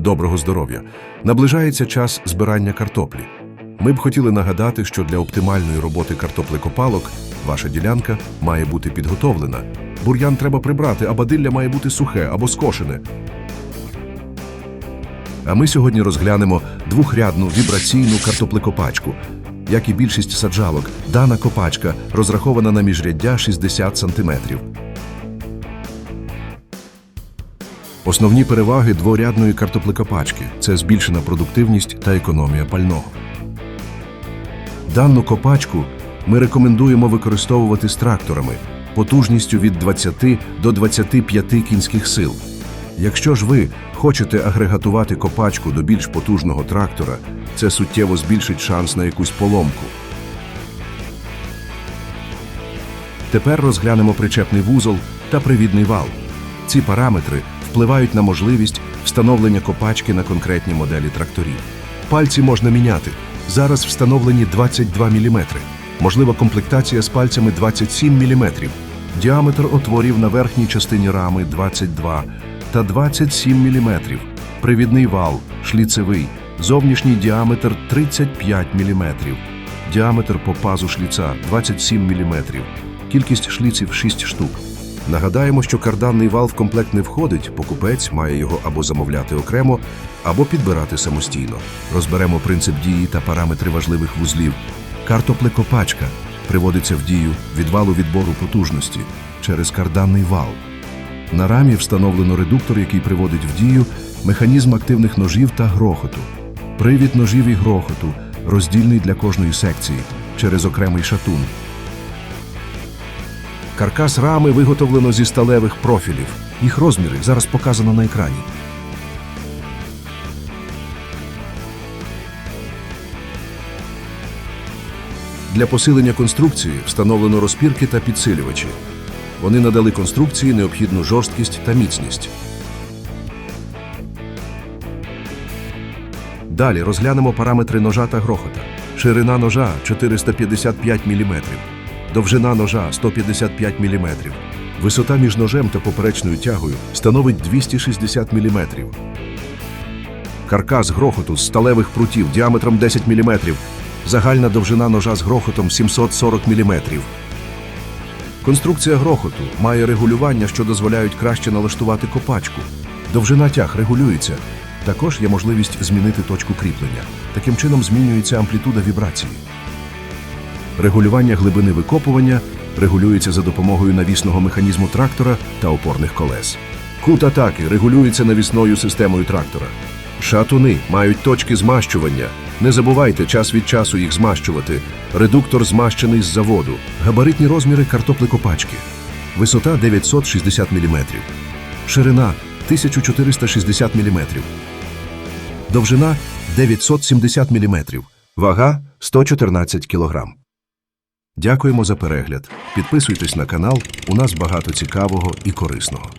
доброго здоров'я. Наближається час збирання картоплі. Ми б хотіли нагадати, що для оптимальної роботи картоплекопалок ваша ділянка має бути підготовлена. Бур'ян треба прибрати, а бадилля має бути сухе або скошене. А ми сьогодні розглянемо двохрядну вібраційну картоплекопачку. Як і більшість саджалок, дана копачка розрахована на міжряддя 60 см. Основні переваги дворядної картоплекопачки це збільшена продуктивність та економія пального. Дану копачку ми рекомендуємо використовувати з тракторами потужністю від 20 до 25 кінських сил. Якщо ж ви хочете агрегатувати копачку до більш потужного трактора, це суттєво збільшить шанс на якусь поломку. Тепер розглянемо причепний вузол та привідний вал. Ці параметри впливають на можливість встановлення копачки на конкретні моделі тракторів. Пальці можна міняти. Зараз встановлені 22 мм. Можлива комплектація з пальцями 27 мм. Діаметр отворів на верхній частині рами 22 та 27 мм. Привідний вал, шліцевий, зовнішній діаметр 35 мм. Діаметр по пазу шліца 27 мм. Кількість шліців 6 штук. Нагадаємо, що карданний вал в комплект не входить, покупець має його або замовляти окремо, або підбирати самостійно. Розберемо принцип дії та параметри важливих вузлів. Картоплекопачка приводиться в дію від валу відбору потужності через карданний вал. На рамі встановлено редуктор, який приводить в дію механізм активних ножів та грохоту. Привід ножів і грохоту роздільний для кожної секції через окремий шатун. Каркас рами виготовлено зі сталевих профілів. Їх розміри зараз показано на екрані. Для посилення конструкції встановлено розпірки та підсилювачі. Вони надали конструкції необхідну жорсткість та міцність. Далі розглянемо параметри ножа та грохота. Ширина ножа 455 мм, довжина ножа 155 мм. Висота між ножем та поперечною тягою становить 260 мм. Каркас грохоту з сталевих прутів діаметром 10 мм. Загальна довжина ножа з грохотом 740 мм. Конструкція грохоту має регулювання, що дозволяють краще налаштувати копачку. Довжина тяг регулюється. Також є можливість змінити точку кріплення. Таким чином змінюється амплітуда вібрації. Регулювання глибини викопування регулюється за допомогою навісного механізму трактора та опорних колес. Кут атаки регулюється навісною системою трактора. Шатуни мають точки змащування. Не забувайте час від часу їх змащувати. Редуктор змащений з заводу. Габаритні розміри картоплекопачки. Висота 960 мм. Ширина 1460 мм. Довжина 970 мм. Вага 114 кг. Дякуємо за перегляд. Підписуйтесь на канал. У нас багато цікавого і корисного.